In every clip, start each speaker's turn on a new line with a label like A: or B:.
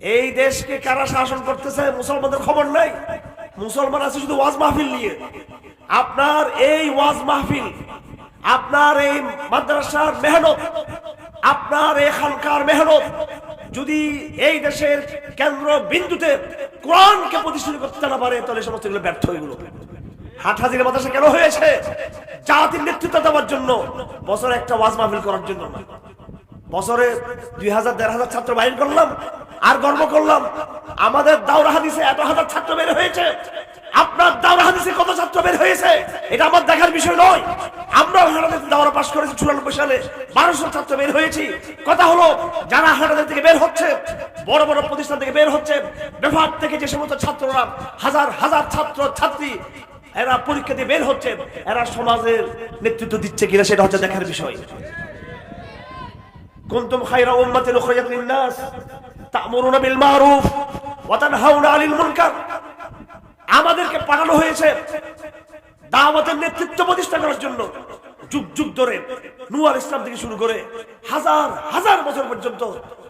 A: এই দেশকে কারা শাসন করতেছে? মুসলমানদের খবর নাই? মুসলমান আছে শুধু ওয়াজ মাহফিল নিয়ে। আপনার এই ওয়াজ মাহফিল, আপনার এই মাদ্রাসার মেহনত, আপনার এই খানকার মেহনত, যদি এই দেশের কেন্দ্র বিন্দুতে কোরআনকে প্রতিষ্ঠিত করতে না পারে, তাহলে সমস্ত এগুলো ব্যর্থ এগুলো হাটহাজির মাদ্রাসা কেন হয়েছে? জাতির নেতৃত্ব দেওয়ার জন্য, বছরে একটা ওয়াজ মাহফিল করার জন্য। বছরে দুই হাজার দেড় হাজার ছাত্র বাইর করলাম আর গর্ব করলাম, আমাদের দাওরা হাদিসে এত হাজার ছাত্র বের হয়েছে। আপনার দাওরা হাদিসে কত ছাত্র বের হয়েছে? এটা আমার দেখার বিষয় নয়। আমরা হানাদাতে দাওরা পাশ করেছি চুরানব্বই সালে। বারোশো ছাত্র বের হয়েছি। কথা হলো, যারা হানাদার থেকে বের হচ্ছে, বড় বড় প্রতিষ্ঠান থেকে বের হচ্ছে ব্যবহার থেকে যে সমস্ত ছাত্ররা, হাজার হাজার ছাত্র, ছাত্রী, এরা পরীক্ষা দিয়ে বের হচ্ছে, এরা সমাজের নেতৃত্ব দিচ্ছে কিনা সেটা হচ্ছে দেখার বিষয়। কুনতুম খায়রা উম্মাতিন উখরিজাত লিন-নাস। তা'মুরুনা বিল মারুফ ওয়া তানহাউনা মুনকার। আমাদেরকে পাঠানো হয়েছে দাওয়াতের নেতৃত্ব প্রতিষ্ঠা করার জন্য। যুগ যুগ ধরে নুয়াল ইসলাম থেকে শুরু করে হাজার হাজার বছর পর্যন্ত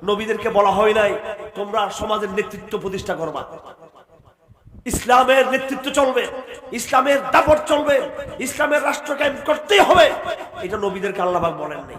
A: নবীদেরকে বলা হয় নাই, তোমরা সমাজের নেতৃত্ব প্রতিষ্ঠা করবা। ইসলামের নেতৃত্ব চলবে, ইসলামের দাপট চলবে, ইসলামের রাষ্ট্র ক্যাম্প করতেই হবে। এটা নবীদেরকে আল্লাহবাক বলেন নাই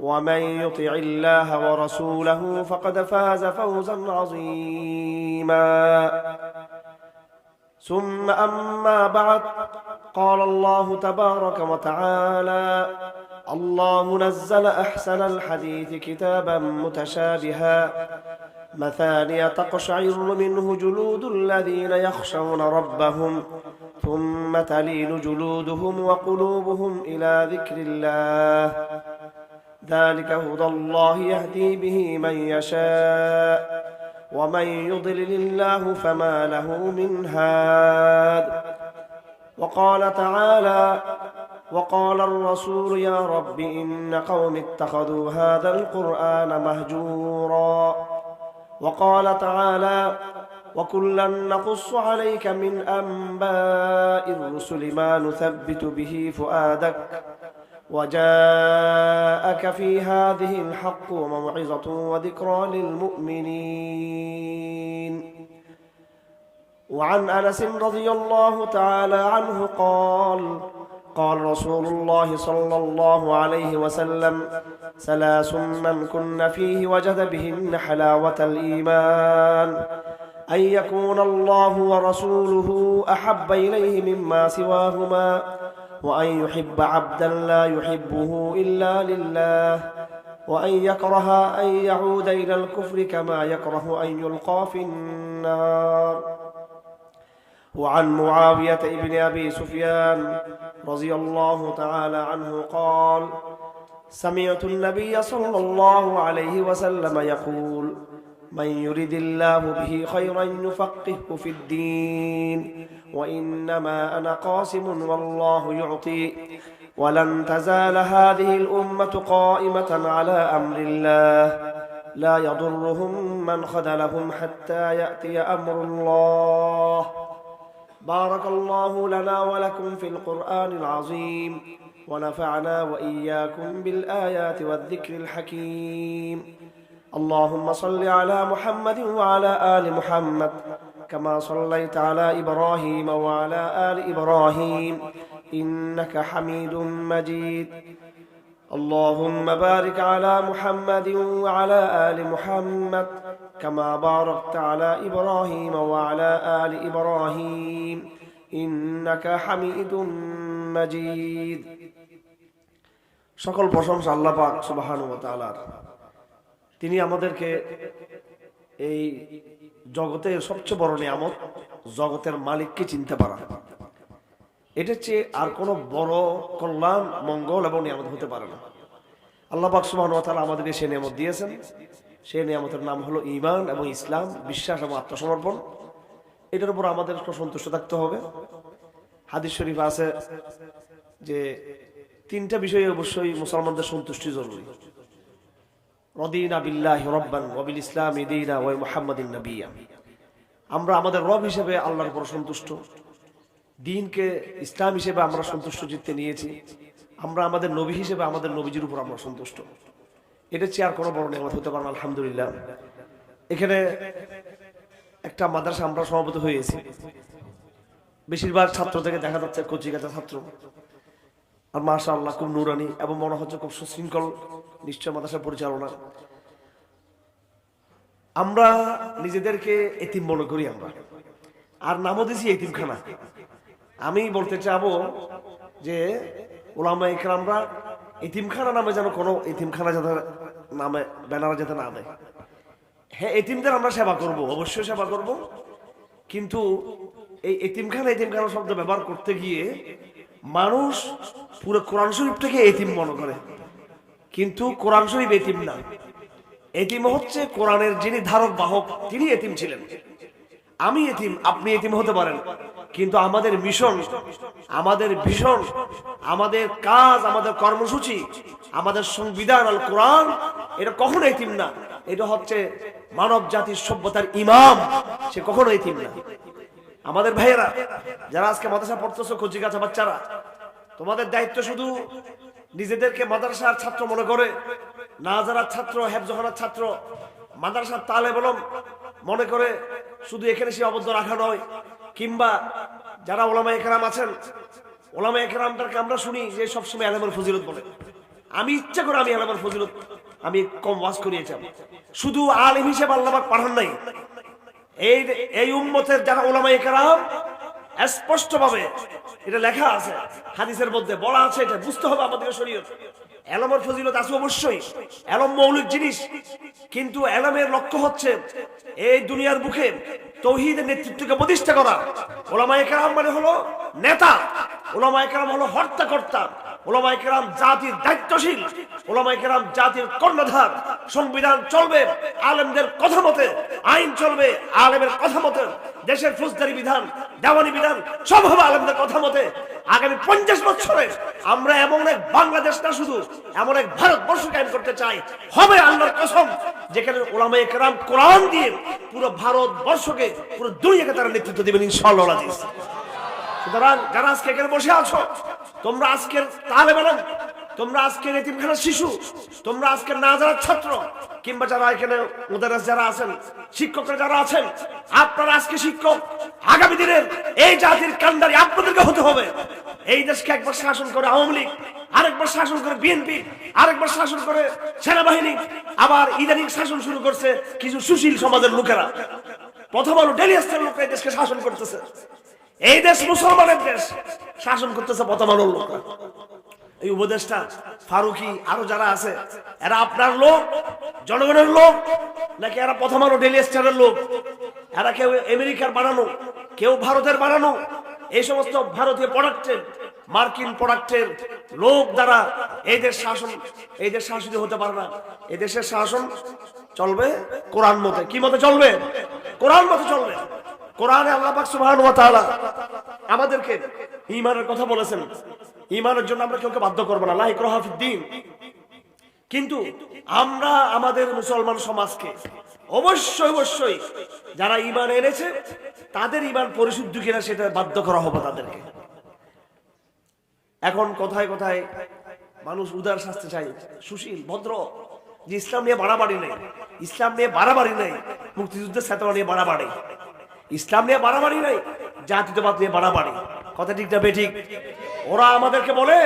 B: ومن يطع الله ورسوله فقد فاز فوزا عظيما. ثم أما بعد قال الله تبارك وتعالى الله نزل أحسن الحديث كتابا متشابها مثانية تقشعر منه جلود الذين يخشون ربهم ثم تلين جلودهم وقلوبهم إلى ذكر الله. ذلك هدى الله يهدي به من يشاء ومن يضلل الله فما له من هاد. وقال تعالى وقال الرسول يا رب إن قوم اتخذوا هذا القرآن مهجورا. وقال تعالى وكلا نقص عليك من أنباء الرسل ما نثبت به فؤادك. وجاءك في هذه الحق وموعظة وذكرى للمؤمنين. وعن أنس رضي الله تعالى عنه قال قال رسول الله صلى الله عليه وسلم ثلاث من كن فيه وجد بهن حلاوة الإيمان. أن يكون الله ورسوله أحب إليه مما سواهما. وأن يحب عبدا لا يحبه إلا لله وأن يكره أن يعود إلى الكفر كما يكره أن يلقى في النار. وعن معاوية بن أبي سفيان رضي الله تعالى عنه قال سمعت النبي صلى الله عليه وسلم يقول من يرد الله به خيرا يفقهه في الدين. وإنما أنا قاسم والله يعطي. ولن تزال هذه الأمة قائمة على أمر الله. لا يضرهم من خذلهم حتى يأتي أمر الله. بارك الله لنا ولكم في القرآن العظيم. ونفعنا وإياكم بالآيات والذكر الحكيم. اللهم صل على محمد وعلى آل محمد كما صليت على إبراهيم وعلى آل إبراهيم إنك حميد مجيد اللهم بارك على محمد وعلى آل محمد كما باركت على إبراهيم وعلى آل إبراهيم إنك حميد مجيد
A: সকল প্রশংসা আল্লাহ পাক সুবহানাহু ওয়া তাআলার তিনি আমাদেরকে এই জগতের সবচেয়ে বড় নিয়ামত, জগতের মালিককে চিনতে পারা। এটার চেয়ে আর কোনো বড় কল্যাণ, মঙ্গল এবং নিয়ামত হতে পারে না। আল্লাহ ওয়া আমাদেরকে সে নিয়ামত দিয়েছেন। সেই নিয়ামতের নাম হলো ইমান এবং ইসলাম, বিশ্বাস এবং আত্মসমর্পণ। এটার উপর আমাদের সন্তুষ্ট থাকতে হবে। হাদিস শরীফ আছে যে তিনটা বিষয়ে অবশ্যই মুসলমানদের সন্তুষ্টি জরুরি। রদিনা বিল্লাহ রব্বান ওয়াবিল ইসলাম ইদিনা ওয়াই মুহাম্মাদিন নবিয়া। আমরা আমাদের রব হিসেবে আল্লাহর উপর সন্তুষ্ট। দিনকে ইসলাম হিসেবে আমরা সন্তুষ্ট জিততে নিয়েছি। আমরা আমাদের নবী হিসেবে আমাদের নবীজির উপর আমরা সন্তুষ্ট। এটা চেয়ার কোনো বড় নেমত হতে পারে না, আলহামদুলিল্লাহ। এখানে একটা মাদ্রাসা আমরা সভাপতি হয়েছি। বেশিরভাগ ছাত্র থেকে দেখা যাচ্ছে কচিকাতা ছাত্র। আর মাশা আল্লাহ খুব নুরানি এবং মনে হচ্ছে খুব সুশৃঙ্খল। নিশ্চয় মাদ্রাসা পরিচালনা। আমরা নিজেদেরকে এতিম মনে করি আমরা। আর নামও দিছি এতিমখানা। আমি বলতে চাবো যে, ওলামা ইকরামরা এতিমখানা নামে যেন কোনো এতিমখানা যাতে নামে, ব্যানার যাতে না দেয়। হ্যাঁ এতিমদের আমরা সেবা করব, অবশ্যই সেবা করব। কিন্তু এই এতিমখানা এতিমখানা শব্দ ব্যবহার করতে গিয়ে মানুষ পুরো কোরআন শরীফটাকে এতিম মনে করে। কিন্তু কোরআন শরীফ এতিম না। এতিম হচ্ছে কোরআনের যিনি ধারক, বাহক, তিনি এতিম ছিলেন। আমি এতিম, আপনি এতিম হতে পারেন। কিন্তু আমাদের মিশন, আমাদের ভীষণ আমাদের কাজ, আমাদের কর্মসূচি, আমাদের সংবিধান আল কোরআন এটা কখনো এতিম না। এটা হচ্ছে মানব জাতির সভ্যতার ইমাম, সে কখনো এতিম না। আমাদের ভাইয়েরা, যারা আজকে মাদ্রাসা পড়তেছো কচি গাছা বাচ্চারা, তোমাদের দায়িত্ব শুধু নিজেদেরকে মাদ্রাসার ছাত্র মনে করে না যারা ছাত্র, হেফজহানার ছাত্র, মাদ্রাসার তালে বলম মনে করে শুধু এখানে সে অবদ্ধ রাখা নয়, কিংবা যারা ওলামা একরাম আছেন ওলামা একরামটাকে আমরা শুনি যে সবসময় আলেমের ফজিলত বলে। আমি ইচ্ছা করে আমি আলেমের ফজিলত, আমি কম ওয়াজ করিয়েছিলাম শুধু আলেম হিসেবে আল্লাহবাক পাঠান নাই। এই এই উম্মতের যারা ওলামা একরাম স্পষ্ট ভাবে এটা লেখা আছে, হাদিসের মধ্যে বলা আছে, এটা বুঝতে হবে আমাদের শরীয়ত। এলমের ফজিলত আছে অবশ্যই, এলম মৌলিক জিনিস, কিন্তু এলমের লক্ষ্য হচ্ছে এই দুনিয়ার বুকে তৌহিদের নেতৃত্বকে প্রতিষ্ঠা করা। ওলামা একরাম মানে হলো নেতা ওলামা একরাম হলো হর্তাকর্তা ওলামাই কেরাম জাতির দায়িত্বশীল ওলামাই কেরাম জাতির কর্ণধার। সংবিধান চলবে আলেমদের কথা মতে, আইন চলবে আলেমের কথা মতে। দেশের ফৌজদারি বিধান, দেওয়ানি বিধান, সব হবে আলেমদের কথা মতে আগামী পঞ্চাশ বছরে আমরা এমন এক বাংলাদেশ না শুধু, এমন এক ভারতবর্ষ কায়েম করতে চাই হবে আল্লাহর কসম, যেখানে ওলামাই কেরাম কোরআন দিয়ে পুরো ভারতবর্ষকে, পুরো দুনিয়াকে তারা নেতৃত্ব দেবেন ইনশাআল্লাহ আজিজ। সুতরাং যারা আজকে এখানে বসে আছো, তোমরা আজকের তালে বেলাম তোমরা আজকের এতিমখানার শিশু, তোমরা আজকের না যারা ছাত্র, কিংবা যারা এখানে ওদের যারা আছেন, শিক্ষকরা যারা আছেন, আপনারা আজকে শিক্ষক, আগামী দিনের এই জাতির কান্ডারি আপনাদেরকে হতে হবে। এই দেশকে একবার শাসন করে আওয়ামী লীগ, আরেকবার শাসন করে বিএনপি, আরেকবার শাসন করে সেনাবাহিনী, আবার ইদানিং শাসন শুরু করছে কিছু সুশীল সমাজের লোকেরা। প্রথম আলো ডেলি আসতে লোক এই দেশকে শাসন করতেছে। এই দেশ মুসলমানের দেশ, শাসন করতেছে প্রথম আলোর লোকরা। এই উপদেশটা ফারুকি, আরও যারা আছে, এরা আপনার লোক, জনগণের লোক, নাকি এরা প্রথম আলো ডেলি স্টারের লোক? এরা কেউ আমেরিকার বানানো, কেউ ভারতের বানানো? এই সমস্ত ভারতীয় প্রোডাক্টের মার্কিন প্রোডাক্টের লোক দ্বারা এই দেশ শাসন, এই দেশ শাসিত হতে পারে না। এই দেশের শাসন চলবে কোরআন মতে। কি মতে চলবে? কোরআন মতে চলবে। কোরআনে আল্লাহ পাক সুবহানাহু ওয়া তাআলা আমাদেরকে ঈমানের কথা বলেছেন। ঈমানের জন্য আমরা কাউকে বাধ্য করব না। লা ইকরাহা ফিদ্দিন কিন্তু আমরা আমাদের মুসলমান সমাজকে অবশ্যই অবশ্যই যারা ঈমান এনেছে, তাদের ঈমান পরিশুদ্ধ কিনা সেটা বাধ্য করা হবে তাদেরকে। এখন কোথায় কোথায় মানুষ উদার শাস্তি চাই সুশীল, ভদ্র, যে ইসলাম নিয়ে বাড়াবাড়ি নেই, ইসলাম নিয়ে বাড়াবাড়ি নেই, মুক্তিযুদ্ধের সাথে নিয়ে বাড়াবাড়ি। ইসলাম নিয়ে বাড়াবাড়ি নেই জাতীয়তাবাদ নিয়ে বাড়াবাড়ি। কথা ঠিক না বেঠিক? ওরা আমাদেরকে বলে,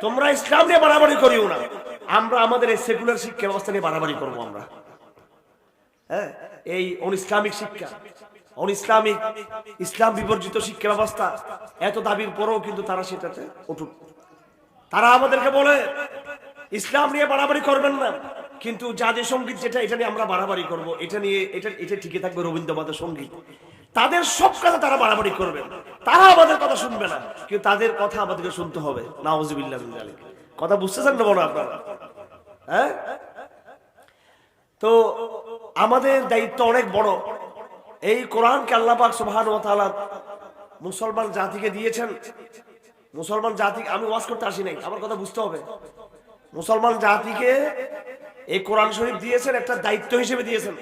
A: তোমরা ইসলাম নিয়ে বাড়াবাড়ি করিও না। আমরা আমাদের এই সেকুলার শিক্ষা ব্যবস্থা নিয়ে বাড়াবাড়ি করব আমরা। হ্যাঁ? এই অন ইসলামিক শিক্ষা অন ইসলামিক ইসলাম বিবর্জিত শিক্ষা ব্যবস্থা, এত দাবির পরেও কিন্তু তারা সেটাতে অটুট। তারা আমাদেরকে বলে, ইসলাম নিয়ে বাড়াবাড়ি করবেন না। কিন্তু জাতীয় সংগীত, যেটা এটা নিয়ে আমরা বাড়াবাড়ি করব। এটা নিয়ে, এটা এটা ঠিকই থাকবে রবীন্দ্রনাথের সংগীত। তাদের সব কথা তারা বাড়াবাড়ি করবে। তারা আমাদের কথা শুনবে না, কিন্তু তাদের কথা আমাদেরকে শুনতে হবে। নাউজুবিল্লাহ যালিক। কথা বুঝতেছেন না বলো আপনারা? হ্যাঁ? তো আমাদের দায়িত্ব অনেক বড়। এই কোরআনকে আল্লাহ পাক সুবহান ওয়া তাআলা মুসলমান জাতিকে দিয়েছেন। মুসলমান জাতি, আমি ওয়াজ করতে আসি নাই, আমার কথা বুঝতে হবে। মুসলমান জাতিকে এই কোরআন শরীফ দিয়েছেন, একটা দায়িত্ব হিসেবে দিয়েছেন।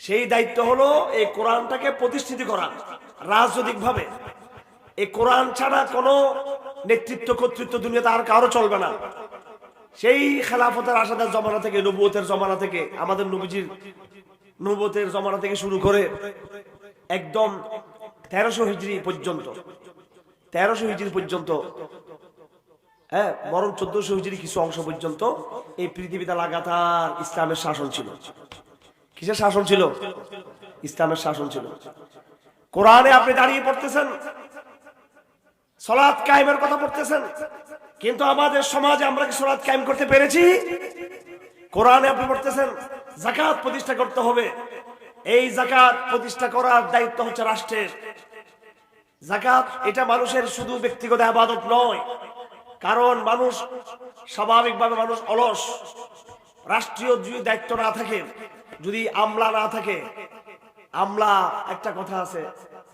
A: সেই দায়িত্ব হলো এই কোরআনটাকে প্রতিষ্ঠিত করা রাজনৈতিক ভাবে এই কোরআন ছাড়া কোনো নেতৃত্ব, কর্তৃত্ব দুনিয়াতে আর কারও চলবে না। সেই খেলাফতের আসাদের জমানা থেকে, নবুয়তের জমানা থেকে, আমাদের নবীজির নবুয়তের জমানা থেকে শুরু করে একদম তেরোশো হিজড়ি পর্যন্ত, তেরোশো হিজড়ি পর্যন্ত হ্যাঁ বরং চোদ্দশো হিজড়ি কিছু অংশ পর্যন্ত এই পৃথিবীতে লাগাতার ইসলামের শাসন ছিল। কিসের শাসন ছিল? ইসলামের শাসন ছিল। কোরআনে আপনি দাঁড়িয়ে পড়তেছেন। সলাৎ কায়েমের কথা পড়তেছেন। কিন্তু আমাদের সমাজে আমরা কি সলাৎ কায়েম করতে পেরেছি? কোরআনে আপনি পড়তেছেন জাকাত প্রতিষ্ঠা করতে হবে। এই জাকাত প্রতিষ্ঠা করার দায়িত্ব হচ্ছে রাষ্ট্রের। জাকাত এটা মানুষের শুধু ব্যক্তিগত আবাদত নয়। কারণ মানুষ স্বাভাবিকভাবে মানুষ অলস। রাষ্ট্রীয় যদি দায়িত্ব না থাকে যদি আমলা না থাকে, আমলা একটা কথা আছে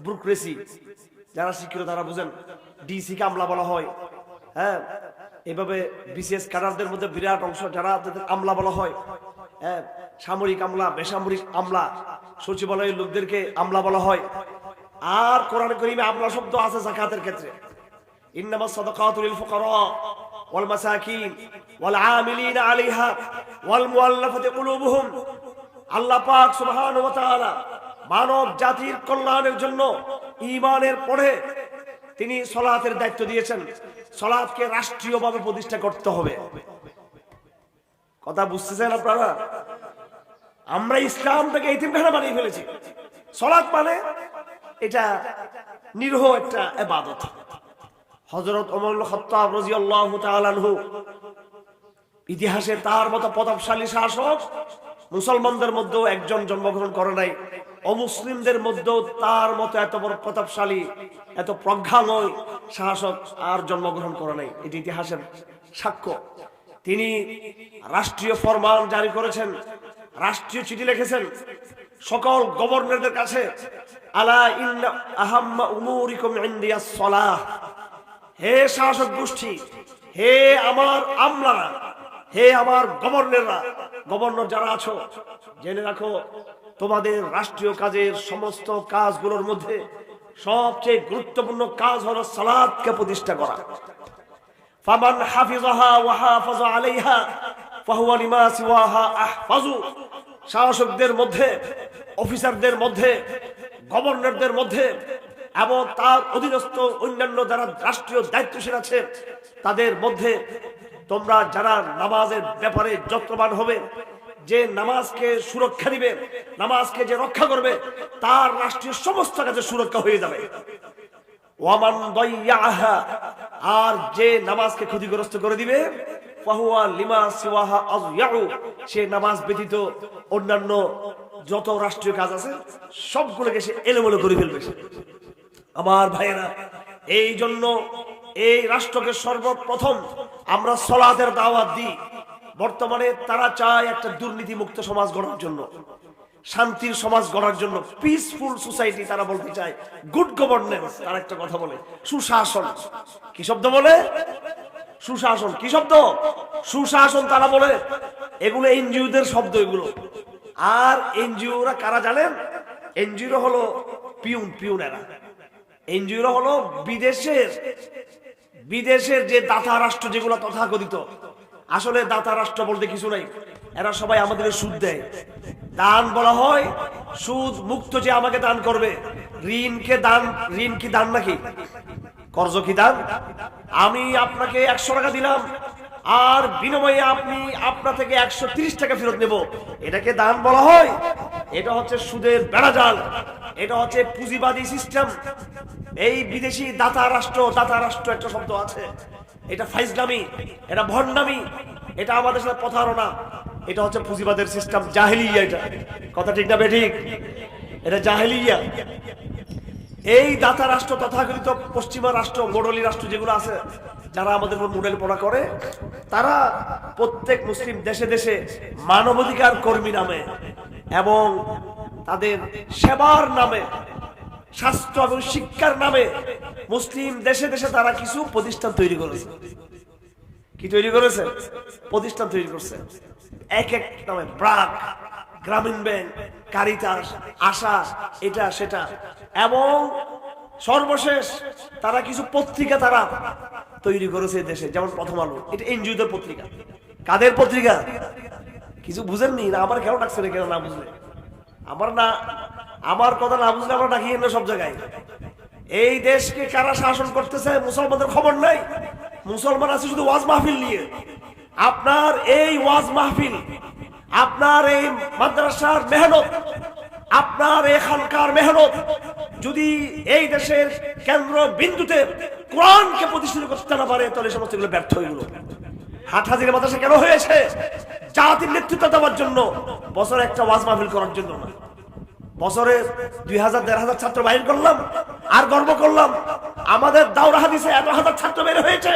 A: ব্রুকরেসি যারা শিক্ষিত তারা বুঝেন ডিসিকে আমলা বলা হয়। হ্যাঁ এভাবে বিশেষ ক্যাডারদের মধ্যে বিরাট অংশ যারা তাদের আমলা বলা হয়। হ্যাঁ সামরিক আমলা, বেসামরিক আমলা, সচিবালয়ের লোকদেরকে আমলা বলা হয়। আর কোরআন করিমে আমলা শব্দ আছে জাকাতের ক্ষেত্রে। ইন্নামা সাদাকাতুল ফুকারা ওয়াল মাসাকিন ওয়াল আমিলিন আলাইহা ওয়াল মুআল্লাফাতি কুলুবুহুম। আল্লাহ পাক তাআলা মানব জাতির কল্যাণের জন্য ঈমানের পরে তিনি সলাতের দায়িত্ব দিয়েছেন। সলাতকে রাষ্ট্রীয়ভাবে প্রতিষ্ঠা করতে হবে। কথা বুঝতেছেন আপনারা? আমরা ইসলামটাকে ইতিমখানা বানিয়ে ফেলেছি। সলাৎ মানে এটা নিরহ একটা এবাদত হজরত অমর খত্তাব তাআলা আনহু ইতিহাসে তার মতো প্রতাপশালী শাসক মুসলমানদের মধ্যেও একজন জন্মগ্রহণ করে নাই, অমুসলিমদের মধ্যেও তার মতো এত বড় প্রতাপশালী, এত প্রজ্ঞাময় শাসক আর জন্মগ্রহণ করে নাই। এটি ইতিহাসের সাক্ষ্য। তিনি রাষ্ট্রীয় ফরমান জারি করেছেন, রাষ্ট্রীয় চিঠি লিখেছেন, সকল গভর্নরদের কাছে, আলা ইন্না আহাম্মা উমুরিকুম সলাহ। হে শাসক গোষ্ঠী, হে আমার আমলারা হে আমার গভর্নররা, গভর্নর যারা আছো, জেনে রাখো, তোমাদের রাষ্ট্রীয় কাজের সমস্ত কাজগুলোর মধ্যে সবচেয়ে গুরুত্বপূর্ণ কাজ হলো সালাদকে প্রতিষ্ঠা করা। ফামান হাফিজাহা ওয়া হাফাজা আলাইহা, ফাহুয়া লিমা সিওয়াহা আহফাজু। শাসকদের মধ্যে, অফিসারদের মধ্যে, গভর্নরদের মধ্যে এবং তার অধীনস্থ অন্যান্য যারা রাষ্ট্রীয় দায়িত্বশীল আছে, তাদের মধ্যে তোমরা যারা নামাজের ব্যাপারে যত্নবান হবে, যে নামাজকে সুরক্ষা দিবে, নামাজকে যে রক্ষা করবে, তার রাষ্ট্রীয় সমস্ত কাজে সুরক্ষা হয়ে যাবে। ওয়ামান আর যে নামাজকে ক্ষতিগ্রস্ত করে দিবে লিমা সে নামাজ ব্যতীত অন্যান্য যত রাষ্ট্রীয় কাজ আছে, সবগুলোকে সে এলোমেলো করে ফেলবে। আমার ভাইয়েরা এই জন্য এই রাষ্ট্রকে সর্বপ্রথম আমরা সলাতের দাওয়াত দিই। বর্তমানে তারা চায় একটা দুর্নীতি মুক্ত সমাজ গড়ার জন্য, শান্তির সমাজ গড়ার জন্য পিসফুল সোসাইটি তারা বলতে চায়। গুড গভর্নেন্স তার একটা কথা বলে। সুশাসন, কি শব্দ বলে? সুশাসন, কি শব্দ? সুশাসন তারা বলে। এগুলো এনজিওদের শব্দ এগুলো। আর এনজিওরা কারা জানেন? এনজিও হলো পিউন, পিউনেরা। এনজিও হলো বিদেশের বিদেশের যে দাতা রাষ্ট্র যেগুলো তথাকথিত, আসলে দাতা রাষ্ট্র বলতে কিছু নাই। এরা সবাই আমাদের সুদ দেয়। দান বলা হয়, সুদ মুক্ত যে আমাকে দান করবে। ঋণকে দান, ঋণ কি দান নাকি? কর্জ কি দান? আমি আপনাকে একশো টাকা দিলাম, আর বিনিময়ে আপনি আপনা থেকে একশো টাকা ফেরত নেব। এটাকে দান বলা হয়। এটা হচ্ছে সুদের বেড়াজাল। এটা হচ্ছে পুঁজিবাদী সিস্টেম। এই বিদেশি দাতা রাষ্ট্র দাতা রাষ্ট্র একটা শব্দ আছে। এটা ফাইজলামি, এটা ভণ্ডামি, এটা আমাদের সাথে প্রতারণা। এটা হচ্ছে পুঁজিবাদের সিস্টেম, জাহেলিয়া এটা। কথা ঠিক না বেঠিক? এটা জাহেলিয়া। এই দাতা রাষ্ট্র, তথাকথিত পশ্চিমা রাষ্ট্র, মোডলি রাষ্ট্র যেগুলো আছে, যারা আমাদের উপর মোডেল পড়া করে, তারা প্রত্যেক মুসলিম দেশে দেশে মানবাধিকার কর্মী নামে এবং তাদের সেবার নামে, স্বাস্থ্য এবং শিক্ষার নামে মুসলিম দেশে দেশে তারা কিছু প্রতিষ্ঠান তৈরি করেছে। কি তৈরি করেছে? প্রতিষ্ঠান তৈরি করছে। এক এক নামে ব্রাক, গ্রামীণ ব্যাংক, কারিতাস, আশা, এটা, সেটা। এবং সর্বশেষ তারা কিছু পত্রিকা তারা তৈরি করেছে দেশে, যেমন প্রথম আলো। এটা এনজিওদের পত্রিকা। কাদের পত্রিকা? কিছু বুঝেননি? না, আমার কেন ডাকছে না কেন না বুঝলে। আমার না, আমার কথা না বুঝলে আমরা ডাকিয়ে না সব জায়গায়। এই দেশকে কারা শাসন করতেছে মুসলমানদের খবর নাই? মুসলমান আছে শুধু ওয়াজ মাহফিল নিয়ে। আপনার এই ওয়াজ মাহফিল, আপনার এই মাদ্রাসার মেহনত, আপনার এখানকার মেহনত, যদি এই দেশের কেন্দ্র বিন্দুতে কোরআনকে প্রতিষ্ঠিত করতে না পারে, তাহলে সমস্ত এগুলো ব্যর্থ হইগুলো হাট হাজির মাদ্রাসা কেন হয়েছে? জাতির নেতৃত্ব দেওয়ার জন্য বছরে একটা ওয়াজ মাহফিল করার জন্য না। বছরে দুই হাজার, দেড় হাজার ছাত্র বাহির করলাম, আর গর্ব করলাম, আমাদের দাওরা হাদিসে এত হাজার ছাত্র বের হয়েছে।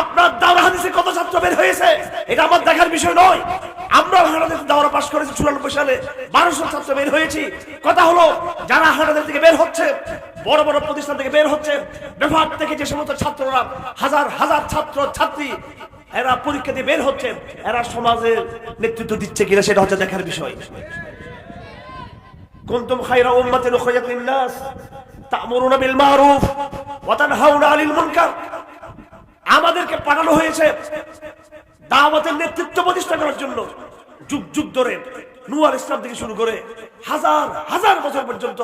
A: আপনার দাওরা হাদিসে কত ছাত্র বের হয়েছে? এটা আমার দেখার বিষয় নয়। আমরা হানাদের দাওরা পাশ করেছি চুরানব্বই সালে। বারোশো ছাত্র বের হয়েছি। কথা হলো, যারা হানাদের থেকে বের হচ্ছে, বড় বড় প্রতিষ্ঠান থেকে বের হচ্ছে ব্যবহার থেকে যে সমস্ত ছাত্ররা, হাজার হাজার ছাত্র, ছাত্রী এরা পরীক্ষা দিয়ে বের হচ্ছে। এরা সমাজের নেতৃত্ব দিচ্ছে কিনা সেটা হচ্ছে দেখার বিষয়। কুনতুম উম্মাতিন উখরিজাত লিন-নাস, তা'মুরুনা বিল মা'রুফ ওয়া তানহাউনা আনিল মুনকার। আমাদেরকে পাঠানো হয়েছে দাওয়াতের নেতৃত্ব প্রতিষ্ঠা করার জন্য। যুগ যুগ ধরে নুয়ার ইসলাম থেকে শুরু করে হাজার হাজার বছর পর্যন্ত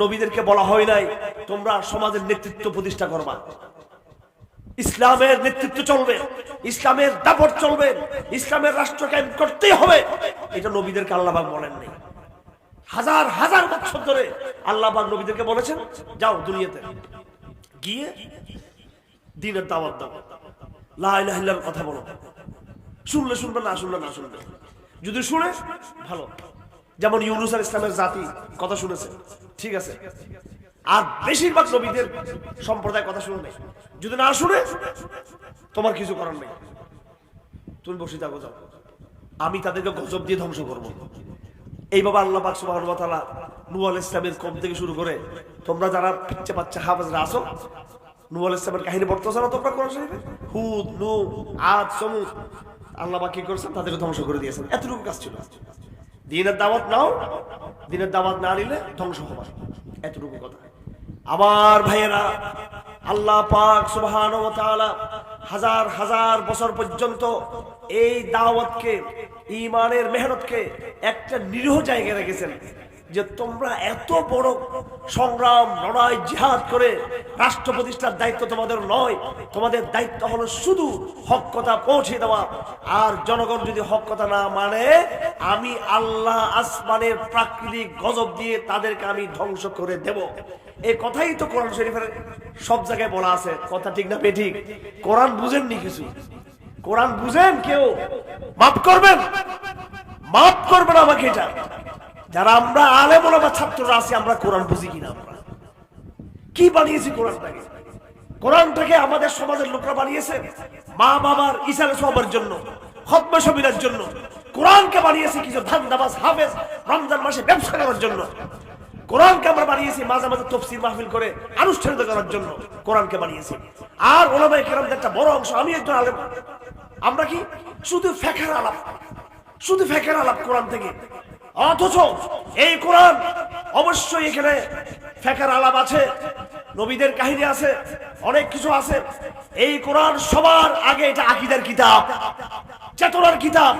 A: নবীদেরকে বলা হয় নাই, তোমরা সমাজের নেতৃত্ব প্রতিষ্ঠা করবা। ইসলামের নেতৃত্ব চলবে, ইসলামের দাপট চলবে, ইসলামের রাষ্ট্র কায়েম করতেই হবে। এটা নবীদেরকে আল্লাহবাগ বলেন হাজার হাজার বছর ধরে আল্লাহ নবীদেরকে বলেছেন, যাও দুনিয়াতে। গিয়ে দিনের দাওয়াত দাও। লা ইলাহা কথা বলো। শুনলে শুনবে, না শুনলে না শুনবে। যদি শুনে, ভালো। যেমন ইউনুস আল ইসলামের জাতি, কথা শুনেছে। ঠিক আছে। আর বেশিরভাগ নবীদের সম্প্রদায় কথা শুনে নেই। যদি না শুনে, তোমার কিছু করার নেই। তুমি বসে থাকো, যাও। আমি তাদেরকে গজব দিয়ে ধ্বংস করব। এইভাবে আল্লাহ পাক সুবহানাহু ওয়া তাআলা নূহ আলাইহিস সালামের কম থেকে শুরু করে, তোমরা যারা পিচ্ছে বাচ্চা হাফেজরা আসো নূহ আলাইহিস সালামের কাহিনী পড়তেছ না তোমরা কোরআন শরীফে? হুদ, নূহ, আদ, সমুদ। আল্লাহ পাক কি করেছেন? তাদেরকে ধ্বংস করে দিয়েছেন। এতটুকু কাজ ছিল। দিনের দাওয়াত নাও, দিনের দাওয়াত না নিলে ধ্বংস হবা এতটুকু কথা। আমার ভাইয়েরা, আল্লাহ পাক সুবহান হাজার হাজার বছর পর্যন্ত এই দাওয়াতকে ইমানের মেহনতকে একটা নিরীহ জায়গায় রেখেছেন যে তোমরা এত বড় সংগ্রাম, লড়াই, জিহাদ করে রাষ্ট্র প্রতিষ্ঠার দায়িত্ব তোমাদের নয়, তোমাদের দায়িত্ব হলো শুধু হক কথা পৌঁছে দেওয়া। আর জনগণ যদি হক কথা না মানে আমি আল্লাহ আসমানের প্রাকৃতিক গজব দিয়ে তাদেরকে আমি ধ্বংস করে দেব। এই কথাই তো কোরআন শরীফের সব জায়গায় বলা আছে। কথা ঠিক না বেঠিক? কোরআন বুঝেননি কিছু? কোরআন বুঝেন কেউ? মাফ করবেন? মাফ করবেন আমাকে এটা। যারা আমরা আলেম ওলামা ছাত্ররা আছি, আমরা কোরআন বুঝি কিনা আমরা? কি বানিয়েছি কোরআনটাকে? কোরআনটাকে আমাদের সমাজের লোকরা বানিয়েছে মা বাবার ইসারে সবার জন্য, খতমে সবিরার জন্য। কোরআনকে বানিয়েছে কিছু ধান দাবাস হাফেজ, রমজান মাসে ব্যবসা করার জন্য। কোরআনকে আমরা বানিয়েছি, মাঝে মাঝে তফসির মাহফিল করে আনুষ্ঠানিক করার জন্য কোরআনকে বানিয়েছি। আর ওলামাই কেরামদের একটা বড় অংশ, আমি একজন আলেম। আমরা কি? শুধু ফেকের আলাপ। শুধু ফেকের আলাপ কোরআন থেকে। অথচ এই কোরআন অবশ্যই এখানে ফেকের আলাপ আছে। নবীদের কাহিনী আছে, অনেক কিছু আছে। এই কোরআন সবার আগে এটা আকিদার কিতাব, চেতনার কিতাব,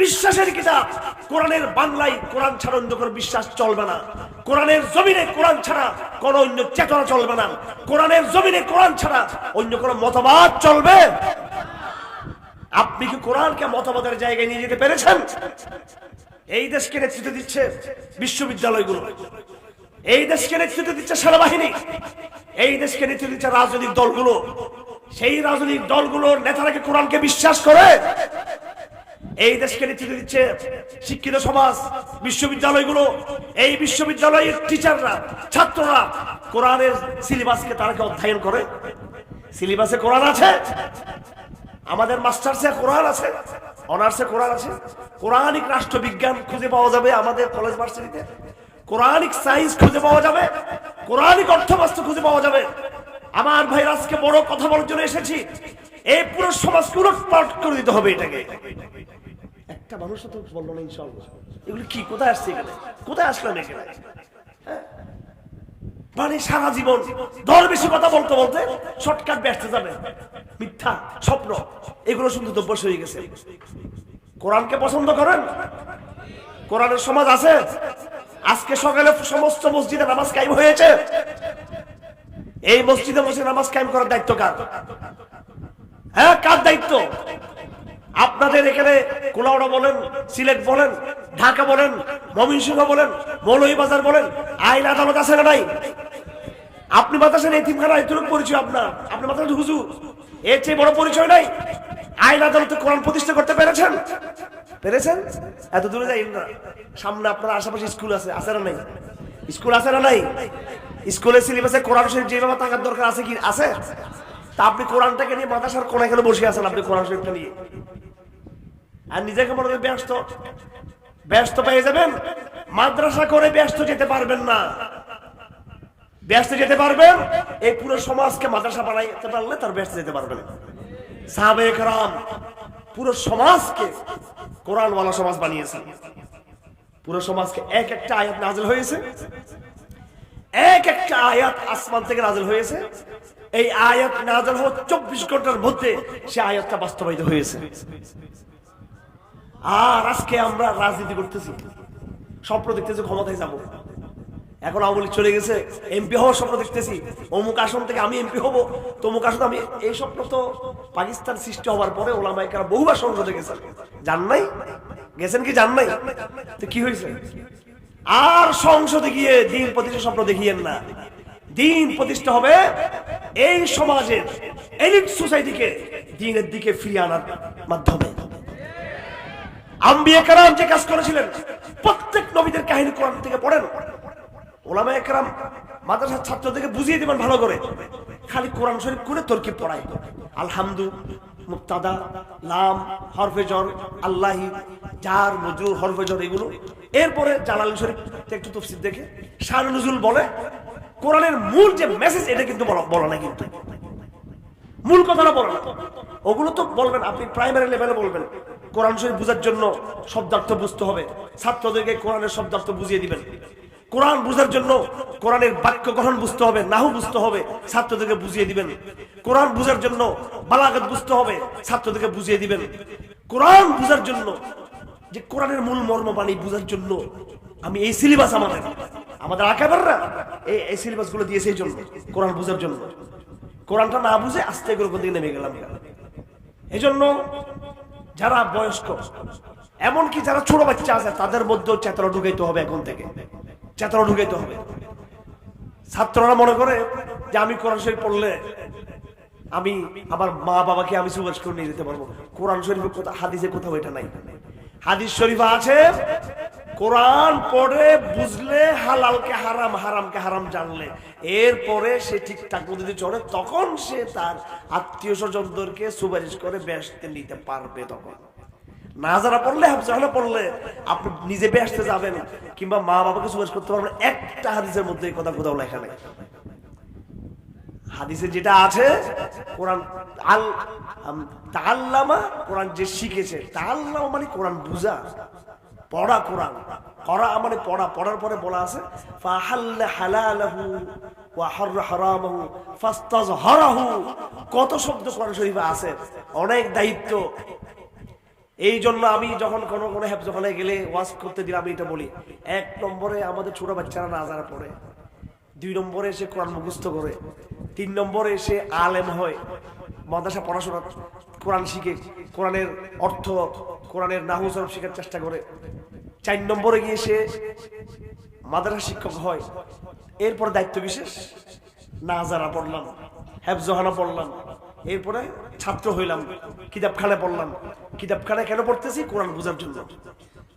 A: বিশ্বাসের কিতাব। কোরআনের বাংলায় কোরআন ছাড়া অন্য বিশ্বাস চলবে না। কোরআনের জমিনে কোরআন ছাড়া কোনো অন্য চেতনা চলবে না। কোরআনের জমিনে কোরআন ছাড়া অন্য কোনো মতবাদ চলবে? আপনি কি কোরআনকে মতবাদের জায়গায় নিয়ে যেতে পেরেছেন? এই দেশকে নেতৃত্ব দিচ্ছে বিশ্ববিদ্যালয়গুলো। এই দেশকে নেতৃত্ব দিচ্ছে সেনাবাহিনী। এই দেশকে নেতৃত্ব দিচ্ছে রাজনৈতিক দলগুলো। সেই রাজনৈতিক দলগুলোর নেতারা কি কোরআনকে বিশ্বাস করে এই দেশকে নেতৃত্ব দিচ্ছে শিক্ষিত সমাজ, বিশ্ববিদ্যালয়গুলো। এই বিশ্ববিদ্যালয়ের টিচাররা, ছাত্ররা কোরআনের সিলেবাসকে তারা কি অধ্যয়ন করে। সিলেবাসে কোরআন আছে। আমাদের মাস্টার্সে কোরআন আছে। অনার্সে কোরআন আছে। কোরআনিক রাষ্ট্রবিজ্ঞান খুঁজে পাওয়া যাবে আমাদের কলেজ ভার্সিটিতে। কোরআনিক সাইজ খুঁজে পাওয়া যাবে, কোরআনিক অর্থবাস্তু খুঁজে পাওয়া যাবে। আমার ভাই আজকে বড় কথা বলার জন্য এসেছি। এই পুরো সমাজকে উলটপালট করে দিতে হবে এটাকে। একটা মানুষ তো বলল না ইনশাল্লাহ এগুলো কি, কোথায় আসছে এখানে? কোথায় আসলাম এখানে? হ্যাঁ? মানে সারা জীবন দর বেশি কথা বলতে বলতে শর্টকাট ব্যস্ত যাবে। মিথ্যা, স্বপ্ন, এগুলো শুনতে তো অভ্যাস হয়ে গেছে। কোরআনকে পছন্দ করেন? কোরআনের সমাজ আছে? আজকে সকালে সমস্ত মসজিদে নামাজ কায়েম হয়েছে। এই মসজিদে বসে নামাজ কায়েম করার দায়িত্ব কার? হ্যাঁ কার দায়িত্ব? আপনাদের এখানে কুলাউড়া বলেন, সিলেট বলেন, ঢাকা বলেন, ময়মনসিংহ বলেন, মৌলভীবাজার বলেন, আইন আদালত আছে না নাই? আপনি বাতাসেন এতিমখানা এতটুকু পরিচয় আপনার। আপনি বাতাসেন হুজুর। এর চেয়ে বড় পরিচয় নাই। আইন আদালতে কোরআন প্রতিষ্ঠা করতে পেরেছেন? পেরেছেন? এত দূরে যাই না। সামনে আপনার আশেপাশে স্কুল আছে আছে না নাই? স্কুল আছে না নাই? স্কুলের সিলেবাসে কোরআন শরীফ যেভাবে থাকার দরকার আছে কি? আছে? তা আপনি কোরআনটাকে নিয়ে মাদ্রাসার কোন এখানে বসে আছেন আপনি কোরআন শরীফটা নিয়ে? আর নিজেকে মনে হয় ব্যস্ত। ব্যস্ত পেয়ে যাবেন? মাদ্রাসা করে ব্যস্ত যেতে পারবেন না। ব্যস্ত যেতে পারবেন? এই পুরো সমাজকে মাদ্রাসা বানাইতে পারলে তার ব্যস্ত যেতে পারবেন। সাহাবে একরাম পুরো সমাজকে কোরআনওয়ালা সমাজ বানিয়েছে। পুরো সমাজকে এক একটা আয়াত নাজিল হয়েছে। এক একটা আয়াত আসমান থেকে নাজিল হয়েছে। এই আয়াত নাজিল হওয়ার চব্বিশ ঘণ্টার মধ্যে সে আয়াতটা বাস্তবায়িত হয়েছে। আর আজকে আমরা রাজনীতি করতেছি। স্বপ্ন দেখতেছি ক্ষমতায় যাব। এখন আওয়ামী লীগ চলে গেছে এমপি হওয়ার স্বপ্ন দেখতেছি। অমুক আসন থেকে আমি এমপি হব, তমুক আসন আমি, এই স্বপ্ন তো পাকিস্তান সৃষ্টি হওয়ার পরে ওলামাইকারা বহুবার সংসদে গেছেন জান নাই? গেছেন কি? জান নাই? তো কি হয়েছে? আর সংসদে গিয়ে দিন প্রতিষ্ঠা স্বপ্ন দেখিয়েন না। দিন প্রতিষ্ঠা হবে এই সমাজের এলিট সোসাইটিকে দিনের দিকে ফিরিয়ে আনার মাধ্যমে। আম্বিয়া কারাম যে কাজ করেছিলেন, প্রত্যেক নবীদের কাহিনী কোরআন থেকে পড়েন। ওলামা একরাম মাদ্রাসার ছাত্রদেরকে বুঝিয়ে দিবেন ভালো করে। খালি কোরআন শরীফ করে তর্কি পড়ায়? আলহামদু, মুক্তাদা, লাম হরফেজর আল্লাহি জার মজুর হরফেজর এগুলো। এরপরে জালাল শরীফ একটু তফসির দেখে। শাহ নজরুল বলে, কোরআনের মূল যে মেসেজ এটা কিন্তু বলা না কিন্তু। মূল কথাটা বলো না ওগুলো তো বলবেন, আপনি প্রাইমারি লেভেলে বলবেন। কোরআন শরীফ বোঝার জন্য শব্দার্থ বুঝতে হবে। ছাত্রদেরকে কোরআনের শব্দার্থ বুঝিয়ে দিবেন। কোরআন বোঝার জন্য কোরআনের বাক্য গঠন বুঝতে হবে, নাহু বুঝতে হবে, ছাত্রদেরকে বুঝিয়ে দিবেন। কোরআন বোঝার জন্য বালাগত বুঝতে হবে, ছাত্রদেরকে বুঝিয়ে দিবেন। কোরআন বোঝার জন্য, যে কোরআনের মূল মর্ম বাণী বোঝার জন্য আমি এই সিলেবাস আমাদের আমাদের আকাবাররা এই এই সিলেবাসগুলো দিয়েছে এই জন্য, কোরআন বোঝার জন্য। কোরআনটা না বুঝে আস্তে করে কোন নেমে গেলাম। এই জন্য যারা বয়স্ক, এমনকি যারা ছোট বাচ্চা আছে, তাদের মধ্যেও চেতনা ঢুকাইতে হবে এখন থেকে। চেতনা ঢুকাইতে হবে। ছাত্ররা মনে করে যে আমি কোরআন শরীফ পড়লে আমি আমার মা বাবাকে আমি সুপারিশ করে নিয়ে যেতে পারব। কোরআন শরীফে কোথাও হাদিসে কোথাও এটা নাই। হাদিস শরীফ আছে, কোরআন পড়ে, বুঝলে হালালকে হারাম, হারামকে হারাম জানলে। এরপরে সে ঠিকঠাক পদ্ধতি চড়ে, তখন সে তার আত্মীয় স্বজনদেরকে সুপারিশ করে ব্যস্তে নিতে পারবে তখন। না যারা পড়লে হাফজাহানা পড়লে, আপনি নিজে ব্যস্তে যাবেন। কিংবা মা বাবাকে সুপারিশ করতে পারবেন, একটা হাদিসের মধ্যে কথা কোথাও লেখা নেই। হাদিসে যেটা আছে, কোরআন আল তাআল্লামা কোরআন যে শিখেছে তাল্লামা মানে কোরআন বুঝা, পড়া কোরআন। করা মানে পড়া, পড়ার পরে বলা আছে, ফাহাল্লা হালালাহু কত শব্দ কোরআন শরীফে আছে, অনেক দায়িত্ব এই জন্য আমি যখন কোনো কোনো হেফজখানে গেলে ওয়াজ করতে দিলে আমি এটা বলি। এক নম্বরে আমাদের ছোট বাচ্চারা নাজারা পড়ে। দুই নম্বরে এসে কোরআন মুখস্থ করে। তিন নম্বরে এসে আলেম হয়। মাদ্রাসা পড়াশোনা কোরআন শিখে, কোরআনের অর্থ, কোরআনের নাহু শেখার চেষ্টা করে। চার নম্বরে গিয়ে সে মাদ্রাসা শিক্ষক হয়। এরপর দায়িত্ব বিশেষ। নাজারা পড়লাম হেফজহানা পড়লাম। এরপরে ছাত্র হইলাম কিতাবখানা পড়লাম। কিতাবখানা কেন পড়তেছি? কোরআন বোঝার জন্য।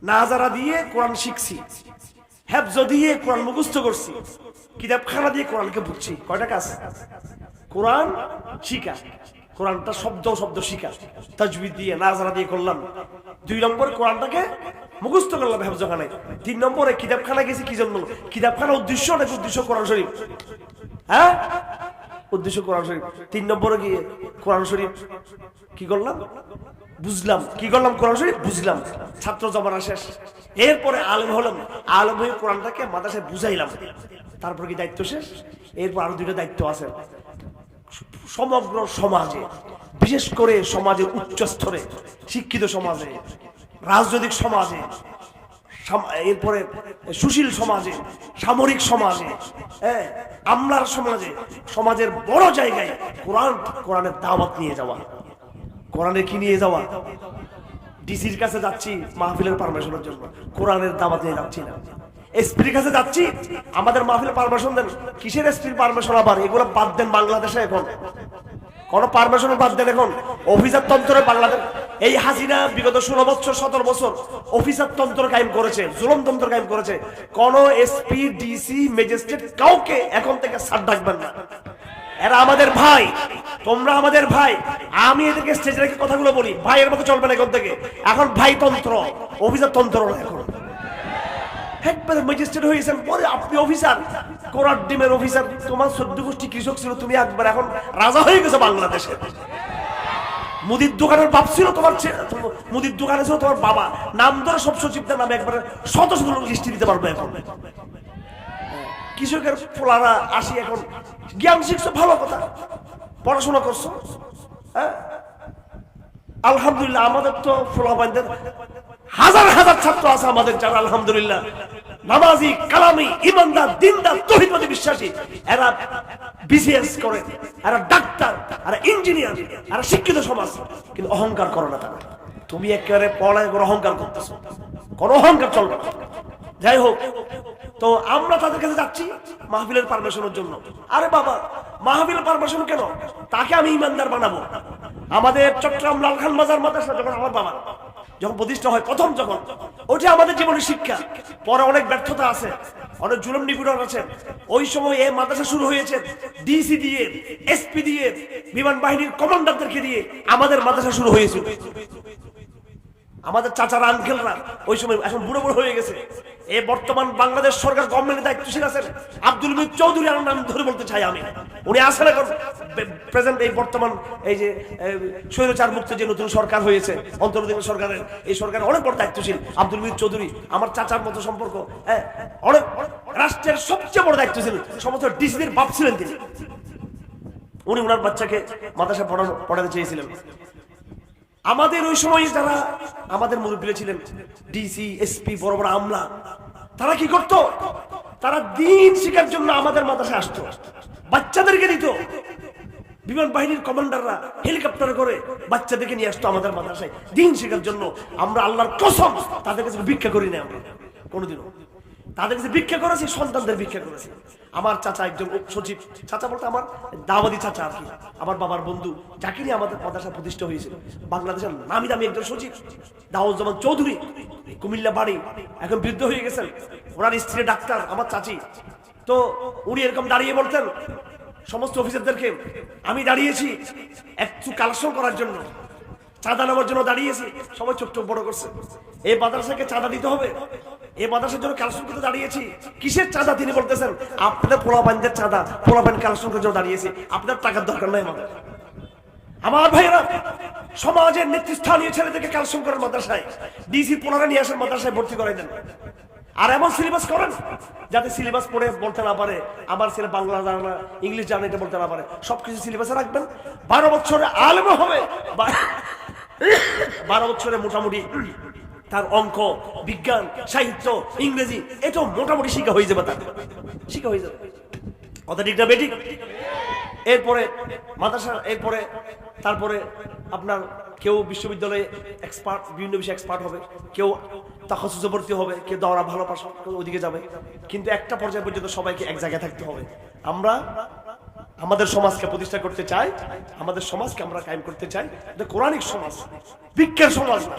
A: নাজারা দিয়ে কোরআন শিখছি। দিয়ে কোরআন মুখস্থ করছি। কিতাবখানা দিয়ে কোরআনকে বুঝছি। কয়টা কাজ? কোরআন শিখা। কোরআনটা শব্দ শব্দ শিখা। তাজবিদ দিয়ে নাজারা দিয়ে করলাম। দুই নম্বর কোরআনটাকে মুখস্থ করলাম হেফজখানায়। তিন নম্বরে কিতাবখানা গেছি কি জন্য? কিতাবখানা উদ্দেশ্য নাকি উদ্দেশ্য কোরআন শরীফ। হ্যাঁ? উদ্দেশ্য কোরআন শরীফ। তিন নম্বরে গিয়ে কোরআন শরীফ কি করলাম? বুঝলাম। কি করলাম কোরআন শরীফ? বুঝলাম। ছাত্র জমানা শেষ। এরপরে আলেম হলাম। আলেম হয়ে কোরআনটাকে মাদ্রাসায় বুঝাইলাম। তারপর কি দায়িত্ব শেষ? এরপর আরও দুইটা দায়িত্ব আছে। সমগ্র সমাজে, বিশেষ করে সমাজের উচ্চ স্তরে শিক্ষিত সমাজে, রাজনৈতিক সমাজে সাম- এরপরে সুশীল সমাজে, সামরিক সমাজে হ্যাঁ আমলার সমাজে, সমাজের বড় জায়গায় কোরআন, কোরআনের দাওয়াত নিয়ে যাওয়া। কোরআনে কি নিয়ে যাওয়া? ডিসির কাছে যাচ্ছি মাহফিলের পারমিশনের জন্য। কোরআনের দাওয়াত নিয়ে যাচ্ছি না। এসপির কাছে যাচ্ছি, আমাদের মাহফিলের পারমিশন দেন। কিসের এসপির পারমিশন আবার? এগুলো বাদ দেন বাংলাদেশে এখন। কোন পারমিশন বাদ দেন এখন। অফিসার তন্ত্রে বাংলাদেশ এই হাসিনা বিগত ষোলো বছর, সতেরো বছর অফিসার তন্ত্র কায়েম করেছে, জুলম তন্ত্র কায়েম করেছে। কোন এসপি, ডিসি, ম্যাজিস্ট্রেট কাউকে এখন থেকে সার ডাকবেন না। এরা আমাদের ভাই, তোমরা আমাদের ভাই। আমি এদেরকে স্টেজে রেখে কথাগুলো বলি, ভাইয়ের মতো চলবে না এখন থেকে। এখন ভাই তন্ত্র, অফিসার তন্ত্র এখন। একবারে ম্যাজিস্ট্রেট হয়েছেন পরে আপনি অফিসার কোরার ডিমের অফিসার। তোমার চোদ্দ গোষ্ঠী কৃষক ছিল, তুমি একবার এখন রাজা হয়ে গেছো বাংলাদেশে। মুদির দোকানের বাপ ছিল তোমার মুদির দোকানে ছিল তোমার বাবা। নাম ধরে সব সচিবদের নামে একবারে শত শত লোক লিস্টি দিতে পারবে এখন। কৃষকের ফোলারা আসি এখন। জ্ঞান শিখছো, ভালো কথা। পড়াশোনা করছ হ্যাঁ? আলহামদুলিল্লাহ, আমাদের তো ফোলাবানদের হাজার হাজার ছাত্র আছে আমাদের যারা, আলহামদুলিল্লাহ। নামাজি, কালামি, ইমানদার, দিনদার তহিদবাদী বিশ্বাসী। এরা বিসিএস করে এরা ডাক্তার এরা ইঞ্জিনিয়ার এরা শিক্ষিত সমাজ। কিন্তু অহংকার করো না তারা। তুমি একেবারে পড়ায় করে অহংকার করতেছো। কোনো অহংকার চলবে যাই হোক, তো আমরা তাদের কাছে যাচ্ছি মাহফিলের পারমিশনের জন্য। আরে বাবা, মাহফিলের পারমিশন কেন? তাকে আমি ইমানদার বানাবো। আমাদের চট্টগ্রাম লালখান বাজার মাদ্রাসা যখন আমার বাবা, যখন প্রতিষ্ঠা হয় প্রথম যখন ওটা আমাদের জীবনের শিক্ষা। পরে অনেক ব্যর্থতা আছে। অনেক জুলুম নিপীড়ন আছে ওই সময় এ মাদ্রাসা শুরু হয়েছে ডিসি দিয়ে, এসপি দিয়ে, বিমান বাহিনীর কমান্ডারদেরকে দিয়ে আমাদের মাদ্রাসা শুরু হয়েছে আমাদের চাচারা, আঙ্কেলরা ওই সময় এখন বুড়ো বুড়ো হয়ে গেছে। এ বর্তমান বাংলাদেশ সরকার গভর্নমেন্টের দায়িত্বশীল আছেন। আব্দুল চৌধুরী আমার নাম ধরে বলতে চাই আমি। উনি এখন। প্রেজেন্ট এই বর্তমান এই যে মুক্ত যে নতুন সরকার হয়েছে অন্তর্বর্তী সরকারের, এই অনেক বড় দায়িত্বশীল। আব্দুল চৌধুরী, আমার চাচার মতো সম্পর্ক হ্যাঁ অনেক রাষ্ট্রের সবচেয়ে বড় দায়িত্বশীল, সমস্ত ডিসিদের বাপ ছিলেন তিনি। উনি ওনার বাচ্চাকে মাদ্রাসা পড়ানো, পড়াতে চেয়েছিলেন। আমাদের ওই সময় যারা আমাদের মুরব্বী ছিলেন ডিসি এসপি বড় বড় আমলা, তারা কি করত? তারা দিন শিকার জন্য আমাদের মাদ্রাসায় আসতো। বাচ্চাদেরকে দিত। বিমান বাহিনীর কমান্ডাররা হেলিকপ্টার করে বাচ্চাদেরকে নিয়ে আসতো আমাদের মাদ্রাসায়। দিন শিকার জন্য আমরা আল্লাহর কসম তাদের কাছে ভিক্ষা করি না আমরা। কোনোদিনও। তাদের কাছে ভিক্ষা করেছি, সন্তানদের ভিক্ষা করেছি। আমার চাচা একজন সচিব। চাচা বলতে আমার দাওয়াদি চাচা আর কি। আমার বাবার বন্ধু, যাকে আমাদের মাদ্রাসা প্রতিষ্ঠা হয়েছিল। বাংলাদেশের নামি দামি একজন সচিব দাউজ্জামান চৌধুরী। কুমিল্লা বাড়ি এখন বৃদ্ধ হয়ে গেছেন। ওনার স্ত্রী ডাক্তার, আমার চাচি। তো উনি এরকম দাঁড়িয়ে বলতেন, সমস্ত অফিসারদেরকে, আমি দাঁড়িয়েছি একটু কালেকশন করার জন্য। চাঁদা নেওয়ার জন্য দাঁড়িয়েছি। সবাই চোখ চোখ বড় করছে। এই মাদ্রাসাকে চাঁদা দিতে হবে? এই মাদ্রাসার জন্য দাঁড়িয়েছি। কিসের চাঁদা তিনি বলতেছেন? চাঁদা জন্য দাঁড়িয়েছি। আপনার টাকার দরকার নাই আমাদের। আমার ভাইয়েরা, সমাজের নেতৃস্থানীয় ছেলেদেরকে মাদ্রাসায়। ডিসি পোলারা নিয়ে আসেন মাদ্রাসায় ভর্তি দেন। আর এমন সিলেবাস করেন যাতে সিলেবাস পড়ে বলতে না পারে। আমার ছেলে বাংলা জানে না, ইংলিশ জানে এটা বলতে না পারে। সবকিছু সিলেবাসে রাখবেন। বারো বছরে আলম হবে। বারো বছরে মোটামুটি তার অঙ্ক, বিজ্ঞান, সাহিত্য, ইংরেজি, এটাও মোটামুটি শিক্ষা হয়ে যাবে তার। শিক্ষা হয়ে যাবে। কথা ঠিক না বেঠিক এরপরে মাদ্রাসা, এরপরে তারপরে আপনার কেউ বিশ্ববিদ্যালয়ে এক্সপার্ট বিভিন্ন বিষয়ে এক্সপার্ট হবে, কেউ তাহসুসে ভর্তি হবে, কেউ দৌড়া ভালো পাশ ওদিকে যাবে। কিন্তু একটা পর্যায় পর্যন্ত সবাইকে এক জায়গায় থাকতে হবে। আমরা আমাদের সমাজকে প্রতিষ্ঠা করতে চাই, আমাদের সমাজকে আমরা কায়েম করতে চাই। কোরআনিক সমাজ, বিজ্ঞান সমাজ না।